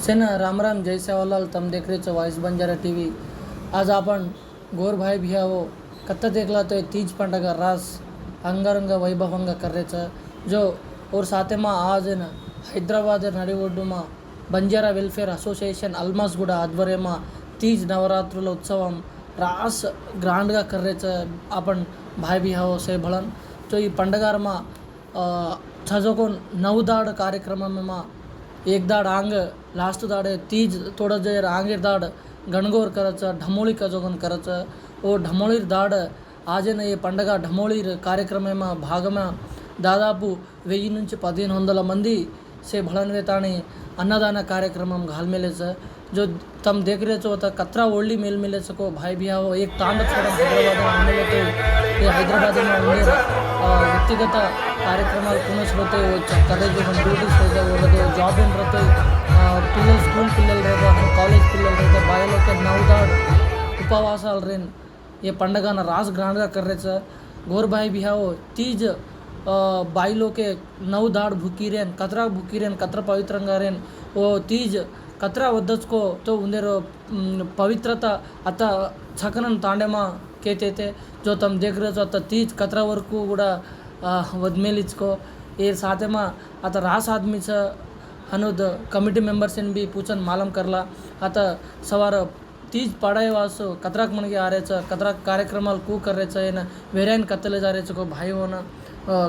सेना राम राम जय सेवालाल तम देख रहे हो वॉइस बंजारा टीवी आज आपण गोर भाई भिया हो कत्ता देखला तो तीज पंडग रास अंगरंग वैभवंग कर्रेचं जो और साथ में आज है ना హైదరాబాద్ నడిఒడ్డుమ బంజారా వెల్ఫేర్ అసోసియేషన్ అల్మాస్ కూడా ఆధ్వర్యమా తీజ్ నవరాత్రుల ఉత్సవం रास ग्रांडगा करायचं आपण भाई बिहाव से भळन तो ही पंडगारमा छजोकोन नऊ दाड कार्यक्रममा एक दाड आंग लास्ट दाड तीज थोडं जे आंगेर दाड गणगोर करायचं ढमोळी कजोगन करायचं ఓ ఢమోళీర్ దాడ ఆజన ఈ పండగ ఢమోళీర్ కార్యక్రమమా భాగమా దాదాపు వెయ్యి నుంచి పదిహేను వందల మంది से भळनवेताणी अन्नदान कार्यक्रम घाल मिले जो तम देख रहे हो तो कतरा ओल्डी मेल मिले सको भाई भी हो एक तांड छोड़ा हैदराबाद में तो ये हैदराबाद में ఉండే వ్యక్తిగత కార్యక్రమాలు పునఃస్మృతి కరేజ్ డ్యూటీస్ रहते वो रहते जॉब इन रहते పిల్లలు స్కూల్ పిల్లలు रहते కాలేజ్ పిల్లలు रहते బాయలోకి నవదాడ్ उपवासाल रेन ये पंडगाना रास ग्रांडगा कर रहे छ गोर भाई भी हो तीज अ, बाई लोग के नऊ दाड भुकी रेन कतरा भुकी रेन कतरा पवित्रंगा रेन वो तीज कतरा वद्धच को तो उंदेर अं, पवित्रता आता छकनन तांडेमा कहते थे जो तुम देख रहे हो आता तीज कतरा वरकू కూడా वधमेलीच को એ સાથેમાં આ તો રાસ આદમી છે અનુદ કમિટી મેમ્બર્સને બી પૂછન માલમ કરલા આ તો સવારે తీజ్ పడేవాసు కతరాక్ మనకి ఆరేచ కతరాక్ కార్యక్రమాలు కూ కర్రేచ ఆయన వేరేయన్ కత్తలే జారేచకో భాయి ఓన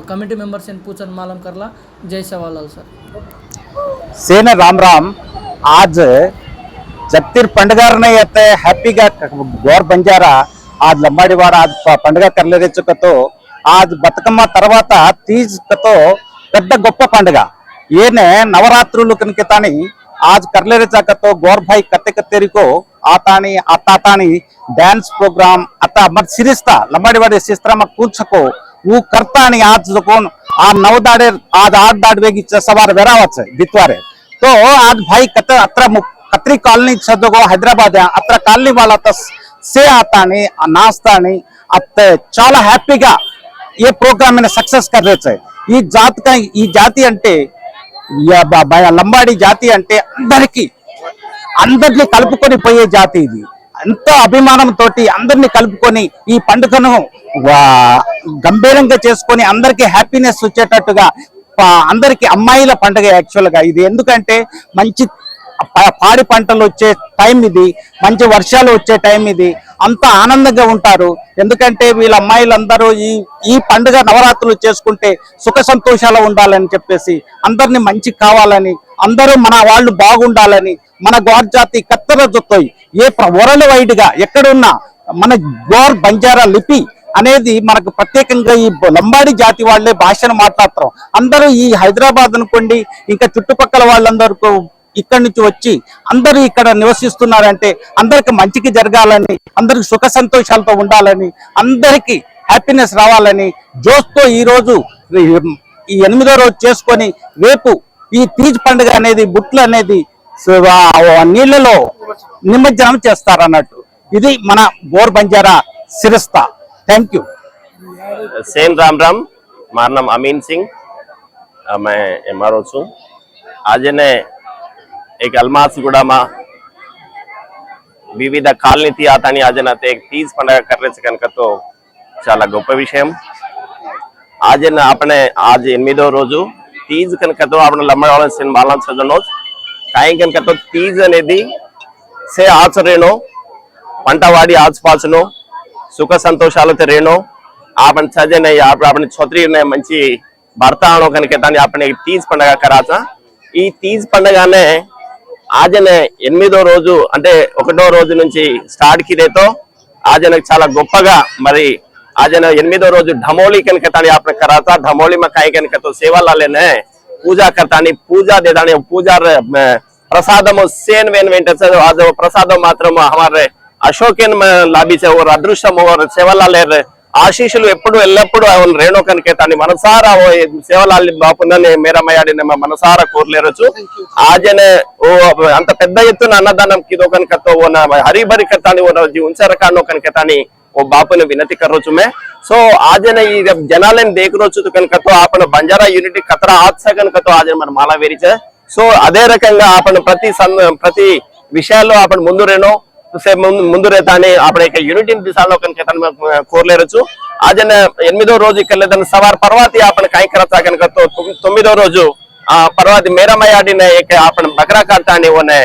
కమిటీ మెంబర్స్ ఏం పూచన్ మాలం కర్లా జై సవాల్ సార్ సేన రామ్ రామ్ ఆజ్ జత్తిర్ పండుగారనే అయితే హ్యాపీగా గోర్ బంజారా ఆజ్ లంబాడివాడ ఆజ్ పండుగ కర్లేరేచుకతో ఆ బతుకమ్మ తర్వాత తీజ్తో పెద్ద గొప్ప పండుగ. ఏనే నవరాత్రులు కనుకతాని ఆజ్ కర్లేరి చాకతో గోర్భాయ్ కత్తె కత్తెరికో ఆతాని అత్తాతాని డాన్స్ ప్రోగ్రామ్ అత్త మరి సిరిస్తా లమ్మడివాడి సిస్తా మా కూర్చకో ఊ కర్త అని దుకోన్ ఆ నవదాడే ఆజ్ ఆట్ దాడి వేగి సవార్ వెరావచ్చు దిత్వారే. తో ఆజ్ భాయ్ కత్త అత్ర కత్రి కాలనీ చదువుకో హైదరాబాద్ అత్ర కాలనీ వాళ్ళ సే ఆతాని నాస్తాని అత్త చాలా హ్యాపీగా ఏ ప్రోగ్రామ్ సక్సెస్ కర్రేచ్చు ఈ జాతి ఈ జాతి అంటే లంబాడి జాతి అంటే అందరికీ అందరినీ కలుపుకొని పోయే జాతి ఇది. ఎంతో అభిమానం తోటి అందరినీ కలుపుకొని ఈ పండుగను వా- గంభీరంగా చేసుకొని అందరికీ హ్యాపీనెస్ వచ్చేటట్టుగా అందరికీ అమ్మాయిల పండుగ యాక్చువల్గా ఇది. ఎందుకంటే మంచి పాడి పంటలు వచ్చే టైం ఇది మంచి వర్షాలు వచ్చే టైం ఇది. అంత ఆనందంగా ఉంటారు. ఎందుకంటే వీళ్ళ అమ్మాయిలందరూ ఈ ఈ పండుగ నవరాత్రులు చేసుకుంటే సుఖ సంతోషాలు ఉండాలని చెప్పేసి అందరిని మంచి కావాలని అందరూ మన వాళ్ళు బాగుండాలని మన గోర్ జాతి కత్తెర జొత్తాయి ఏ వరల్డ్ వైడ్గా ఎక్కడున్నా మన గోర్ బంజారా లిపి అనేది మనకు ప్రత్యేకంగా ఈ లంబాడి జాతి వాళ్ళే భాషను మాట్లాడతారు. అందరూ ఈ హైదరాబాద్ అనుకోండి ఇంకా చుట్టుపక్కల వాళ్ళందరూ ఇక్కడి నుంచి వచ్చి అందరూ ఇక్కడ నివసిస్తున్నారంటే అందరికి మంచికి జరగాలని అందరికి సుఖ సంతోషాలతో ఉండాలని అందరికీ హ్యాపీనెస్ రావాలని జోస్తో ఈరోజు ఈ ఎనిమిదో రోజు చేసుకొని రేపు ఈ తీజ్ పండుగ అనేది బుట్లు అనేది నీళ్ళలో నిమజ్జనం చేస్తారన్నట్టు. ఇది మన బోర్ బంజారా శిరస్థ thank you same Ram Ram મારું అమీన్ సింగ్ ఆమె ఎంఆర్ఓ ఆజనే એક અલમાસગુડામાં వివిధ కాలనీతి ఆతాని ఆజనతే తీజ్ పండగ కర్రెస్ కనుక తో చాలా గొప్ప విషయం ఆజన అపనే ఆజ్ ఎనిమిదో రోజు తీజ్ కనుకతో అపన లమ్మడాల్సిన బాలన్స్ సజనోజ్ కాయం కనుకతో తీజ్ అనేది సే ఆచరేణో పంటవాడి ఆసుపాసును సుఖ సంతోషాలతో రేణో ఆపన సజన ఆపన ఛోత్రి మంచి భర్త ఆనో కనుక తాని ఆపన తీజ్ పండగ కరాచా ఈ తీజ్ పండగనే ఆజనే ఎనిమిదో రోజు అంటే ఒకటో రోజు నుంచి స్టార్ట్ కిరేతో ఆజనకు చాలా గొప్పగా మరి ఆజన ఎనిమిదో రోజు ఢమోళీ కనుక తాని ఆపన కరాత ఢమోళీ మకాయ కనుకతో సేవలాలేనే పూజా కర్తాని పూజా దేదాని పూజా ప్రసాదము సేన్ వేన్ వెంటేసారు ప్రసాదం మాత్రం హమారే అశోకేన్ లాభించే ఒక అదృష్టం సేవలాలే ఆశీషులు ఎప్పుడు ఎల్లప్పుడు అవును రేణుకనికే తన మనసారా సేవలాలి బాపుందని మేరమయాడిని మా మనసారా కోరలేరచ్చు. ఆజనే ఓ అంత పెద్ద ఎత్తున అన్నదానం కిదో కనుకతో ఓ హరిబరి కత్తాని ఓ ఉంచారు కాను కనుకతాని ఓ బాపుని వినతి కర్రోచుమే. సో ఆజన ఈ జనాలని దేకరోచు కనుకతో ఆపణ బంజారా యూనిట్ కతర ఆత్స కనుకతో ఆజన మన మాలా వేరిచే. సో అదే రకంగా ఆపణ ప్రతి ప్రతి విషయాల్లో ఆపణ ముందు రేణో ముందు రేతాన్ని ఆపడైక యూనిటీని దిశాలోకనికి అతను కోరలేరచ్చు ఆజన ఎనిమిదో రోజు ఇక్కడ అతను సవార్ పర్వాతి ఆపణ కాయకరత కనుక తొమ్మిదో రోజు ఆ పర్వాతి మేరమయాడిన ఆపణ బకరాకాటాన్ని ఓనే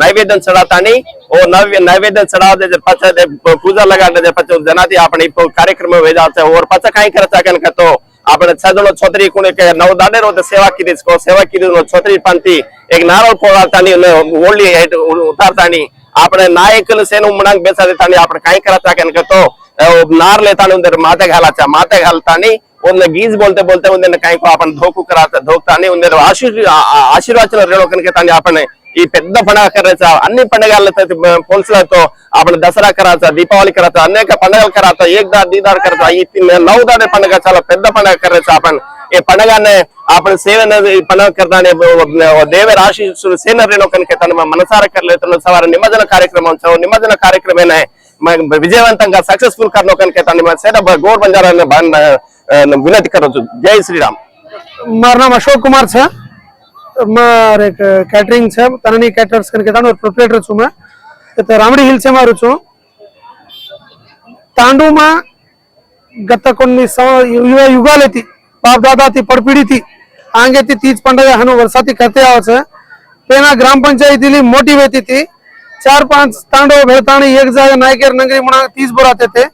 నైవేద్యం ચડાતાની ઓ નવ્ય, નૈવેદ્ય ચડાવે જે પછે પૂજા લગાડે જે પછી જનાથી આપણે કાર્યક્રમ વેજા છે. ઓર પછી કાંઈ કરતા કે કતો આપણે છજણો છોતરી કુણે કે નવ દાડે રો સેવા કીધી સેવા કીધી છોતરી પાંતી એક નારોળ ફોડાતાની ઓલી ઉતારતાની. આપણે ನಾಯಕನ ಸೇನು ಉಮ್ಮಣಂಗ್ ಬೇಸಾದಿತಾನಿ આપણે કાઈ કરતા કે અનકતો નાર લેતાને ઉંદર માથે ઘાલાચા માથે ઘાલતાની ಒಂದ್ನ ಗೀಜ್ ಬೋಲ್ತೆ ಬೋಲ್ತೆ ಒಂದಿನ ಕಾಯ್ಕೋ आपण धोकू कराता धोकतानी उंदर आशीर्वाचन रेणोकन के तानी आपण ఈ పెద్ద పండగ కరాచ అన్ని పండుగలతో పోల్సులతో అప్పుడు దసరా కరాచ దీపావళి కరాచ అనేక పండుగల కరాచ ఏక్దార్ దీదార్ కరాచ ఈ లవ్ నవ్వుదాడే పండుగ చాలా పెద్ద పండుగ కరాచ ఆపన్ ఈ పండుగనే అప్పుడు సేవ ఈ పండుగ కరదానే దేవర ఆశీస్సులు సేనరేనొకనికి తన మనసార కర్లేతున్న సవార నిమజ్జన కార్యక్రమం చౌ నిమజ్జన కార్యక్రమేనే విజయవంతంగా సక్సెస్ఫుల్ కర్నొకనికి తన సేన గోర్ బంజారా వినతి కరచు జై శ్రీరామ్. మరణం అశోక్ కుమార్ సార్. ஒரு கேட்டரிங் சேம் தனனி கேட்டர்ஸ் கணக்கு ஒரு ப்ரொப்ரேட்டர் சும்மா రామిడి హిల్స్ ఏమో రుచు తాండూమా గత కొన్ని యుగ యుగాలెత్తి బాప్దాదాతి పడపిడితి ఆంగెత్తి తీజ్ పండగ హను వరసాతి కర్తే ఆవచ్చు పేనా గ్రామ పంచాయతీలి మోటివ్ ఎత్తితి चार पांच तांडव भेळताणी एक जागा नायकेर नगरी म्हणा तीस बोरात येते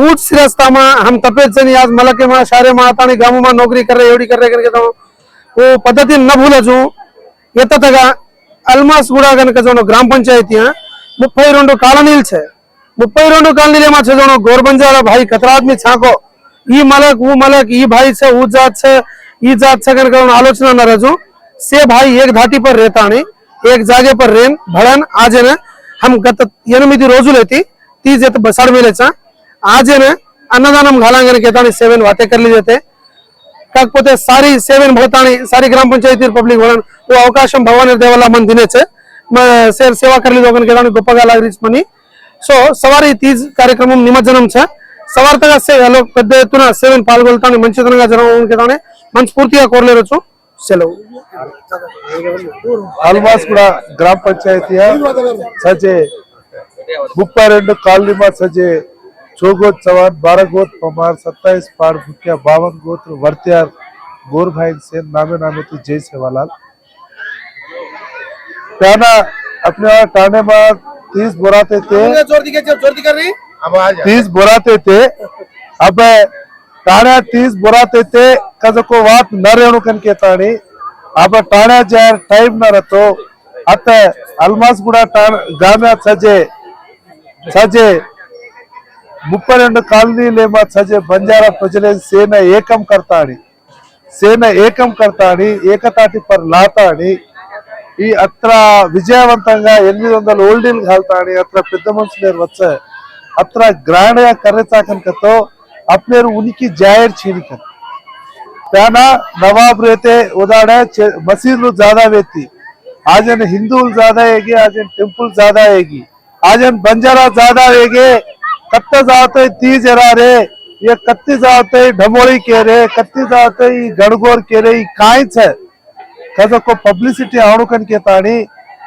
ऊट सिरस्तामा हम तपेत जणी आज मला के म्हणा शारे महाताणी गामोमा नोकरी कर रहे एवढी कर रहे करके ಪದ್ಧತಿಯನ್ನು ನ ಭೂಲಜು ಎತ್ತತಗ అల్మాస్గూడ కనుక చూడండి గ్రామ పంచాయతీ ముప్పై రెండు కాలనీలు చే. ముప్పై రెండు కాలనీలు ఏమో చే చూడండి గోర్బంజాల భాయ్ కతరా ఆద్మీ చాకో. ఈ మలక్ ఊ మలక్ ఈ భాయ్ చే ఊ జాత్ చే ఈ జాత్ చే కనుక ఆలోచన అన్నారజు సే భాయ్ ఏక్ ధాటి పర్ రేతాని ఏక్ జాగే పర్ రేన్ భడన్ ఆజేన. హమ్ గత ఎనిమిది రోజులైతే తీజేత బసాడ మేలేచా ఆజేన అన్నదానం ఘాలాంగనకి ఎతాని సెవెన్ వాతే కర్లీజైతే. కాకపోతే సారీ సేవన్ భవతాని సారీ గ్రామ పంచాయతీ పబ్లిక్ ఓ అవకాశం భవానీ దేవల్ల మన దినేచే. సేవా కర్లేదు గొప్పగా లాగరించమని సో సవారీ తీజ్ కార్యక్రమం నిమజ్జనం చే సవార్తగా పెద్ద ఎత్తున సేవను పాల్గొల్తాను మంచితనంగా జరగడం కదా మనస్ఫూర్తిగా కోరలేరొచ్చు. సెలవు. ఆల్మాస్ కూడా గ్రామ పంచాయతీ సజే. ముప్పై రెండు కాలనీ సజే. चौगोत चौहान बारह गोत पमार सत्ताईस पार भुकिया बावन गोत्र वर्त्यार गोर भाई से नामे नामे तो जय सेवालाल. त्याना अपने टाने में तीस बोराते थे। तीस बोराते थे। अब टाण्या तीस बोराते थे कजो को वात न रेणु कन के ताणी। अब टाण्या जाय टाइम न रहतो। अत अल्मास गुड़ा टाण गाम्या सजे సజే ముప్పై రెండు కాలనీలేమా సజే బంజారా ప్రజలే సేన ఏకం కర్తాడి. సేన ఏకం కర్తాడి ఏకతాటి పర్ లాతాడి. ఈ అత్ర విజయవంతంగా ఎనిమిది వందల ఓల్డీలు కాల్తాడి అత్ర పెద్ద మనుషులేరు వచ్చే. అత్ర గ్రాండ్గా కర్రెచాకనికతో అప్నేరు ఉనికి జాయర్ చీనికన్. తేన నవాబ్ రేతే ఉదాడ మసీదులు జాదా వేత్తి ఆజన్ హిందువులు జాదా ఏగి ఆజన్ టెంపుల్ జాదా ఏగి. ఆజన్ బంజారా జాదా ఏగే कत्ते जाते तीज रे ये कत्ती जाते ढमोळी केरे कत्ती जाते गणगोर केरे ही। कांयच है कजको पब्लिसिटी आणुकन के ताणी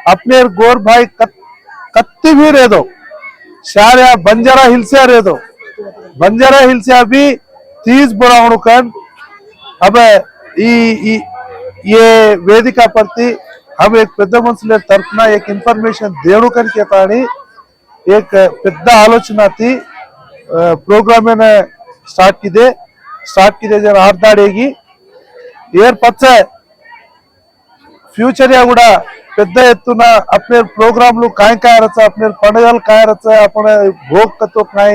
अपनेर गोर भाई कत्ती भी रे दो। शार्या बंजारा हिलसे रे दो। बंजारा हिलसे भी तीज बुरा आणुकन अब ये वेदिका प्रति हम एक प्रधानमंत्री तरफना एक इंफॉर्मेशन देणुकन के ताणी। ఏక పెద్ద ఆలోచనతి ಪ್ರೋಗ್ರಾಮ್ ಏನ ಸ್ಟಾರ್ಟ್ ಇದೆ ಸ್ಟಾರ್ಟ್ ಇದೆ ಜನ ಆರ್ದಾಡೇಗಿ ಏರ್ ಪಚ್ಚ ఫ్యూచర్ యా కూడా పెద్ద ఎత్తున అప్నే ప్రోగ్రాంలు కాయ కాయ రచ్చ అప్నే పండుగలు కాయ రచ్చ అప్నే భోగతో కాయ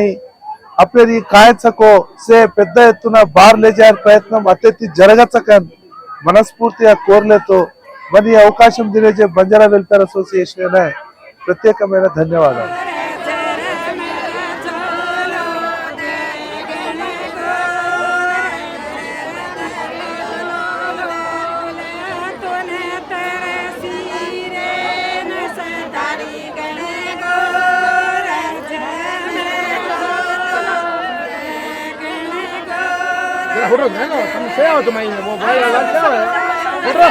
అప్నే ఈ కాయ సకో సే పెద్ద ఎత్తున బార్ లేజార్ ప్రయత్నం అత్యతి జరగచ్చకన్ మనస్ఫూర్తిగా కోరలేతో మరి అవకాశం దినేజే బంజారా వెల్ఫేర్ అసోసియేషన్ ప్రత్యేకమైన ధన్యవాదాలు ಹುಡ್ರು ನಾನು ತಮ್ಮ ಸೇವೆ ಆಯ್ತು ಮೈ ಮೊಬೈಲ್ ಎಲ್ಲ ಸೇವೆ ಹುಡ್ರು